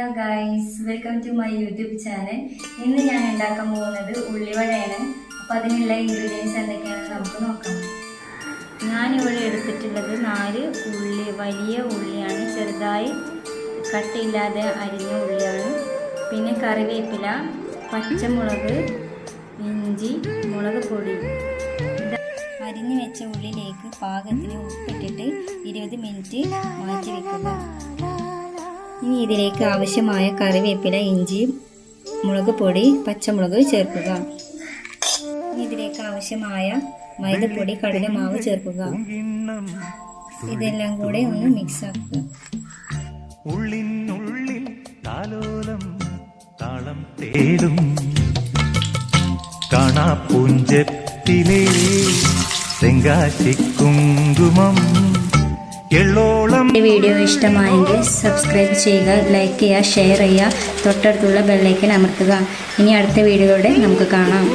Hello guys welcome to my YouTube channel ഇന്ന് ഞാൻ ഉണ്ടാക്കാൻ പോകുന്നത് ഉള്ളിവടയാണ്. അപ്പോൾ അതിനുള്ള ഇൻഗ്രീഡിയൻസ് എന്തൊക്കെയാണെന്ന് നമുക്ക് നോക്കാം. ഞാനിവിടെ എടുത്തിട്ടുള്ളത് നാല് ഉള്ളി വലിയ ഉള്ളിയാണ്. ചെറുതായി കട്ടിയില്ലാതെ അരിഞ്ഞ ഉള്ളിയാണ്. പിന്നെ കറിവേപ്പില പച്ചമുളക് ഇഞ്ചി മുളക് പൊടി. അരിഞ്ഞു വെച്ച ഉള്ളിലേക്ക് പാകത്തിന് ഉപ്പിട്ടിട്ട് ഇരുപത് മിനിറ്റ് മാറ്റി വെക്കുക. ഇനി ഇതിലേക്ക് ആവശ്യമായ കറിവേപ്പില ഇഞ്ചി മുളക് പൊടി പച്ചമുളക് ചേർക്കുക. ഇനി ഇതിലേക്ക് ആവശ്യമായ മൈദപ്പൊടി കടലമാവ് ചേർക്കുക. ഇതെല്ലാം കൂടെ ഒന്ന് മിക്സ് ആക്കുക. ഉള്ളിനുള്ളിൽ താലോലം താളം തേടും. ഈ വീഡിയോ ഇഷ്ടമായെങ്കിൽ സബ്സ്ക്രൈബ് ചെയ്യുക ലൈക്ക് ചെയ്യുക ഷെയർ ചെയ്യുക തൊട്ടടുത്തുള്ള ബെല്ലൈക്കൻ അമർത്തുക. ഇനി അടുത്ത വീഡിയോയുടെ നമുക്ക് കാണാം.